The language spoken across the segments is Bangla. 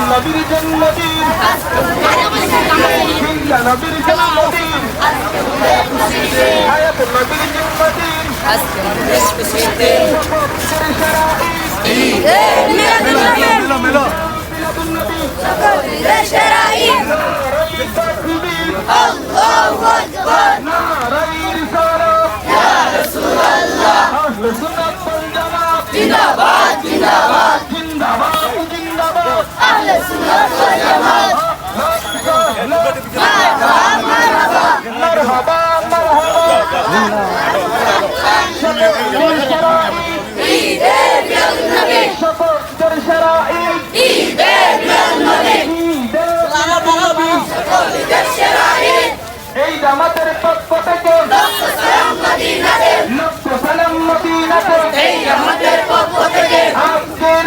নবীর জন্মদিন নবীর জন্মদিন নবীর জন্মদিন মেলো মেলো নারায়ণ সারা এই জামাতের পক্ষ থেকে লক্ষ সালাম মদিনাতে আজকের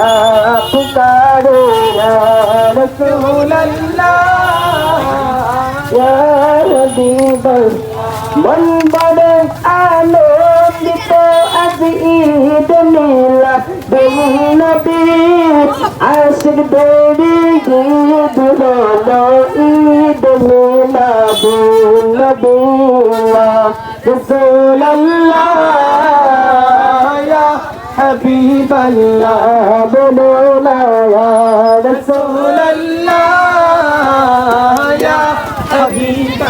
না पुकारो रसूल अल्लाह मन बड़े आनंदित आज ईद मेला दिन भी आशिक बेड़ी ईद बोलो ईद मेला दिन बोला रसूल अल्लाह হাবিব আল্লাহ বলো না ইয়া রসুল আল্লাহ ইয়া হাবিব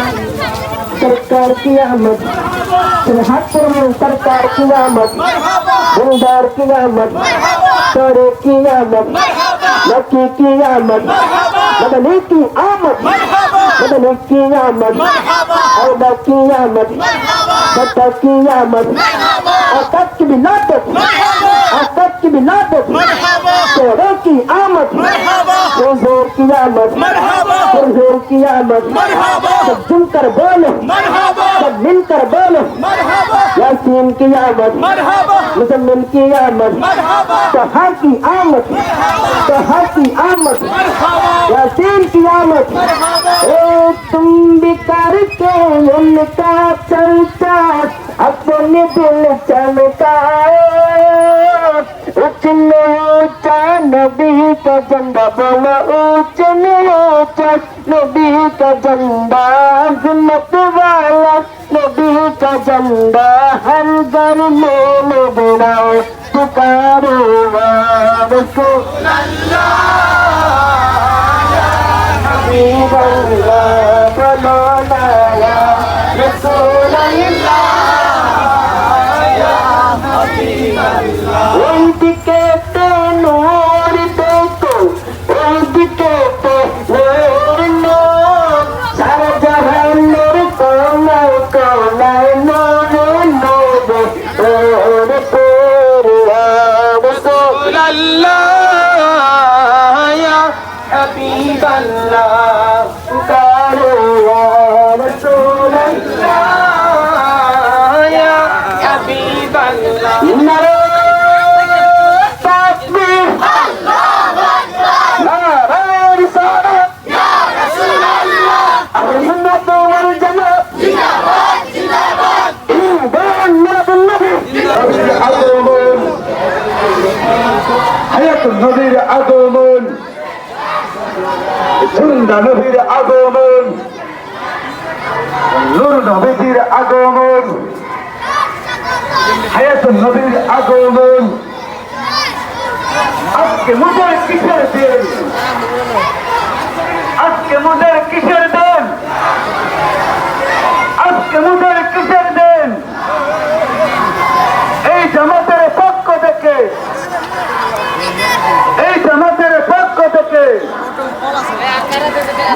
सरकार की आमद सिलहाटपुर में सरकार की आमद बुलदार की आमद तोरे की आमद लकी की आमद मदनी की आमद मदनी की आमद औदा की आमद बता की आमद औकत की बिलादत औकत बिलादत तोरे की आमद ज़ोर की आमद ज़ोर की आमद सब सुनकर बोलो सब मिलकर बोलो यासीन की आमद मुजम्मिल की आमद तहा की आमद तहा की आमद यासीन की आमद ओ तुम भी करके उनका चलता अपने दिल चमकाओ ऊंचा नबी का झंडा बोलो ऊंचने ऊंचा नबी का झंडा हिम्मत वाला नबी का झंडा हर घर में लगाओ पुकारो वारसो हबीब अल्लाह হায়াত নবীর আগমন। জিন্দা নবীর আগমন। নূর নবীর আগমন। হায়াত নবীর আগমন। আজকে মুদের কিসের দিন? আজকে মুদের কিসের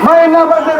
মাইনাবাদের